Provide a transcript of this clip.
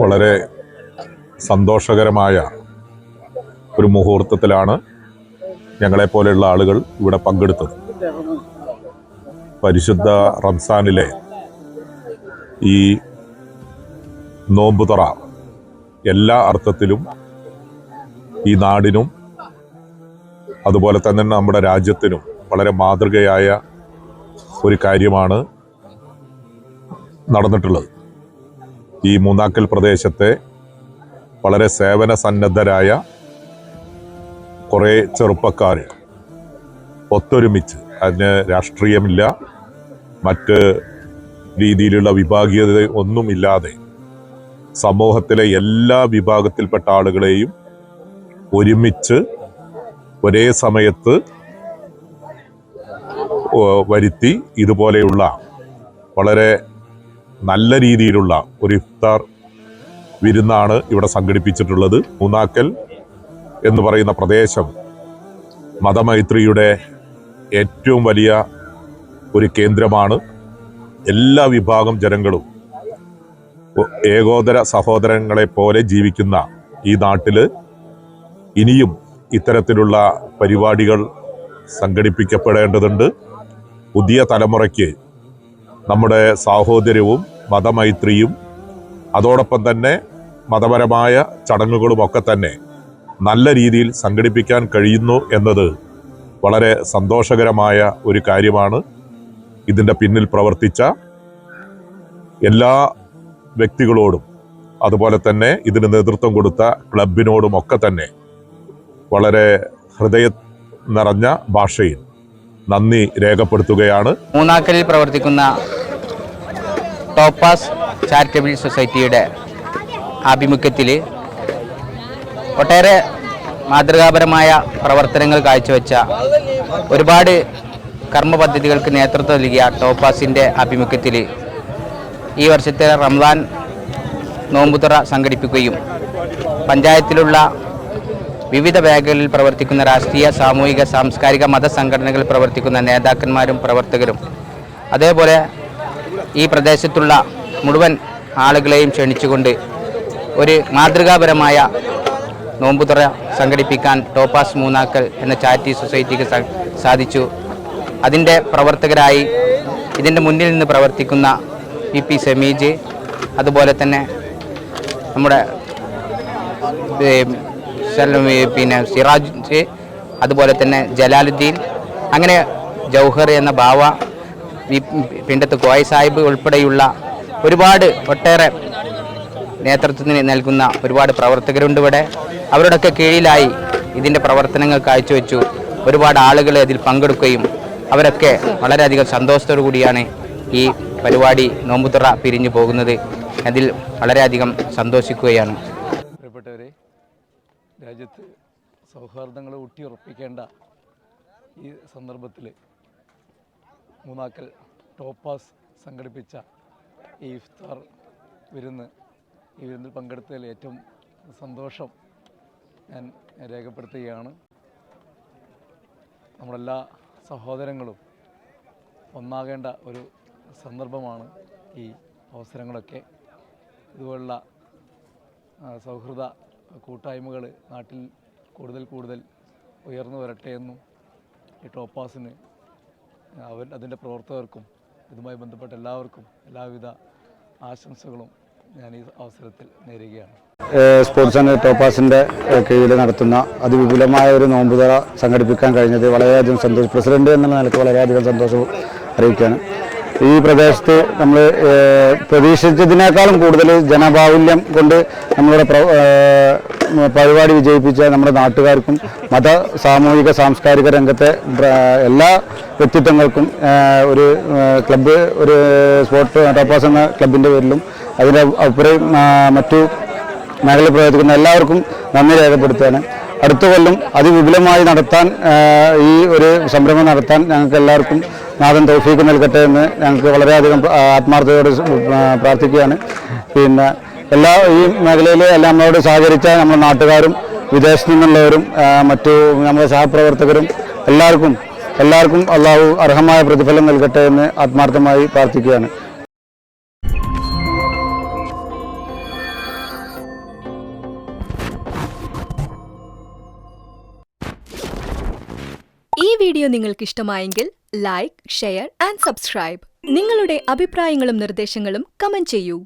വളരെ സന്തോഷകരമായ ഒരു മുഹൂർത്തത്തിലാണ് ഞങ്ങളെപ്പോലെയുള്ള ആളുകൾ ഇവിടെ പങ്കെടുത്തത്. പരിശുദ്ധ റംസാനിലെ ഈ നോമ്പുതറ എല്ലാ അർത്ഥത്തിലും ഈ നാടിനും അതുപോലെ തന്നെ നമ്മുടെ രാജ്യത്തിനും വളരെ മാതൃകയായ ഒരു കാര്യമാണ് നടന്നിട്ടുള്ളത്. ഈ മൂന്നാക്കൽ പ്രദേശത്തെ വളരെ സേവന സന്നദ്ധരായ കുറേ ചെറുപ്പക്കാർ ഒത്തൊരുമിച്ച് അതിന് രാഷ്ട്രീയമില്ല മറ്റ് രീതിയിലുള്ള വിഭാഗീയത ഒന്നുമില്ലാതെ സമൂഹത്തിലെ എല്ലാ വിഭാഗത്തിൽപ്പെട്ട ആളുകളെയും ഒരുമിച്ച് ഒരേ സമയത്ത് വരുത്തി ഇതുപോലെയുള്ള വളരെ നല്ല രീതിയിലുള്ള ഒരു ഇഫ്താർ വിരുന്നാണ് ഇവിടെ സംഘടിപ്പിച്ചിട്ടുള്ളത്. മൂന്നാക്കൽ എന്ന് പറയുന്ന പ്രദേശം മതമൈത്രിയുടെ ഏറ്റവും വലിയ ഒരു കേന്ദ്രമാണ്. എല്ലാ വിഭാഗം ജനങ്ങളും ഏകോദര സഹോദരങ്ങളെ പോലെ ജീവിക്കുന്ന ഈ നാട്ടിൽ ഇനിയും ഇത്തരത്തിലുള്ള പരിപാടികൾ സംഘടിപ്പിക്കപ്പെടേണ്ടതുണ്ട്. പുതിയ തലമുറയ്ക്ക് നമ്മുടെ സാഹോദര്യവും മതമൈത്രിയും അതോടൊപ്പം തന്നെ മതപരമായ ചടങ്ങുകളുമൊക്കെ തന്നെ നല്ല രീതിയിൽ സംഘടിപ്പിക്കാൻ കഴിയുന്നു എന്നത് വളരെ സന്തോഷകരമായ ഒരു കാര്യമാണ്. ഇതിന്റെ പിന്നിൽ പ്രവർത്തിച്ച എല്ലാ വ്യക്തികളോടും അതുപോലെ തന്നെ ഇതിന് നേതൃത്വം കൊടുത്ത ക്ലബിനോടും ഒക്കെ തന്നെ വളരെ ഹൃദയ നിറഞ്ഞ ഭാഷയിൽ നന്ദി രേഖപ്പെടുത്തുകയാണ്. മൂന്നാക്കലിൽ പ്രവർത്തിക്കുന്ന ടോപ്പാസ് ചാരിറ്റബിൾ സൊസൈറ്റിയുടെ ആഭിമുഖ്യത്തിൽ ഒട്ടേറെ മാതൃകാപരമായ പ്രവർത്തനങ്ങൾ കാഴ്ചവെച്ച ഒരുപാട് കർമ്മ പദ്ധതികൾക്ക് നേതൃത്വം നൽകിയ ടോപ്പാസിന്റെ ആഭിമുഖ്യത്തിൽ ഈ വർഷത്തെ റംസാൻ നോമ്പുതുറ സംഘടിപ്പിക്കുകയും പഞ്ചായത്തിലുള്ള വിവിധ മേഖലകളിൽ പ്രവർത്തിക്കുന്ന രാഷ്ട്രീയ സാമൂഹിക സാംസ്കാരിക മത സംഘടനകളിൽ പ്രവർത്തിക്കുന്ന നേതാക്കന്മാരും പ്രവർത്തകരും അതേപോലെ ഈ പ്രദേശത്തുള്ള മുഴുവൻ ആളുകളെയും ക്ഷണിച്ചുകൊണ്ട് ഒരു മാതൃകാപരമായ നോമ്പുതുറ സംഘടിപ്പിക്കാൻ ടോപ്പാസ് മൂന്നാക്കൽ എന്ന ചാരിറ്റി സൊസൈറ്റിക്ക് സാധിച്ചു. അതിന്റെ പ്രവർത്തകരായി ഇതിന്റെ മുന്നിൽ നിന്ന് പ്രവർത്തിക്കുന്ന പി പി സമീജ് അതുപോലെ തന്നെ നമ്മുടെ പിന്നെ സിറാജ് അതുപോലെ തന്നെ ജലാലുദ്ദീൻ അങ്ങനെ ജൗഹർ എന്ന ബാവ ഈ പിണ്ടത്ത് കോയ സാഹിബ് ഉൾപ്പെടെയുള്ള ഒരുപാട് ഒട്ടേറെ നേതൃത്വത്തിന് നൽകുന്ന ഒരുപാട് പ്രവർത്തകരുണ്ട് ഇവിടെ. അവരുടെയൊക്കെ കീഴിലായി ഇതിന്റെ പ്രവർത്തനങ്ങൾ കാഴ്ചവെച്ചു. ഒരുപാട് ആളുകൾ അതിൽ പങ്കെടുക്കുകയും അവരൊക്കെ വളരെയധികം സന്തോഷത്തോടു കൂടിയാണ് ഈ പരിപാടി നോമ്പുതുറ പിരിഞ്ഞു പോകുന്നത്. അതിൽ വളരെയധികം സന്തോഷിക്കുകയാണ്. പ്രിയപ്പെട്ടവരെ രാജ്യത്ത് സൗഹാർദ്ദങ്ങൾ ഊട്ടിയുറപ്പിക്കേണ്ട ഈ സന്ദർഭത്തിൽ മൂന്നാക്കൽ ടോപ്പാസ് സംഘടിപ്പിച്ച ഈ ഇഫ്താർ വിരുന്ന് ഈ വിരുന്നിൽ പങ്കെടുത്തതിൽ ഏറ്റവും സന്തോഷം ഞാൻ രേഖപ്പെടുത്തുകയാണ്. നമ്മളെല്ലാ സഹോദരങ്ങളും ഒന്നാകേണ്ട ഒരു സന്ദർഭമാണ് ഈ അവസരങ്ങളൊക്കെ. ഇതുപോലുള്ള സൗഹൃദ കൂട്ടായ്മകൾ നാട്ടിൽ കൂടുതൽ കൂടുതൽ ഉയർന്നു വരട്ടെ എന്നും ഈ ടോപ്പാസിന് അവർ അതിന്റെ പ്രവർത്തകർക്കും ഇതുമായി ബന്ധപ്പെട്ട എല്ലാവർക്കും എല്ലാവിധ ആശംസകളും ഞാൻ ഈ അവസരത്തിൽ നേരുകയാണ്. സ്പോർട്സ് ആൻഡ് ടോപ്പാസിന്റെ കീഴിൽ നടത്തുന്ന അതിവിപുലമായ ഒരു നോമ്പുതറ സംഘടിപ്പിക്കാൻ കഴിഞ്ഞത് വളരെയധികം സന്തോഷം. പ്രസിഡന്റ് എന്നുള്ള നിലയ്ക്ക് വളരെയധികം സന്തോഷം അറിയിക്കുകയാണ്. ഈ പ്രദേശത്ത് നമ്മൾ പ്രതീക്ഷിച്ചതിനേക്കാളും കൂടുതൽ ജനബാഹുല്യം കൊണ്ട് നമ്മളുടെ പ്ര- പരിപാടി വിജയിപ്പിച്ച നമ്മുടെ നാട്ടുകാർക്കും മത സാമൂഹിക സാംസ്കാരിക രംഗത്തെ എല്ലാ വ്യക്തിത്വങ്ങൾക്കും ഒരു ക്ലബ്ബ് ഒരു സ്പോർട്സ് ടോപ്പാസ് എന്ന ക്ലബിന്റെ പേരിലും അതിന്റെ അപ്പുറം മറ്റു മേഖലയിൽ പ്രവർത്തിക്കുന്ന എല്ലാവർക്കും നന്ദി രേഖപ്പെടുത്തുകയാണ്. അടുത്ത കൊല്ലം അതിവിപുലമായി നടത്താൻ ഈ ഒരു സംരംഭം നടത്താൻ ഞങ്ങൾക്ക് എല്ലാവർക്കും നാഥൻ തൗഫീക്ക് നൽകട്ടെ എന്ന് ഞങ്ങൾക്ക് വളരെയധികം ആത്മാർത്ഥതയോട് പ്രാർത്ഥിക്കുകയാണ്. പിന്നെ എല്ലാ ഈ മേഖലയിൽ എല്ലാം നമ്മളോട് സഹകരിച്ച നമ്മുടെ നാട്ടുകാരും വിദേശത്തു നിന്നുള്ളവരും മറ്റു നമ്മുടെ സഹപ്രവർത്തകരും എല്ലാവർക്കും എല്ലാവർക്കും അള്ളാഹു അർഹമായ പ്രതിഫലം നൽകട്ടെ എന്ന് ആത്മാർത്ഥമായി പ്രാർത്ഥിക്കുകയാണ്. വീഡിയോ നിങ്ങൾക്ക് ഇഷ്ടമായെങ്കിൽ ലൈക്ക് ഷെയർ ആൻഡ് സബ്സ്ക്രൈബ് നിങ്ങളുടെ അഭിപ്രായങ്ങളും നിർദ്ദേശങ്ങളും കമന്റ് ചെയ്യൂ.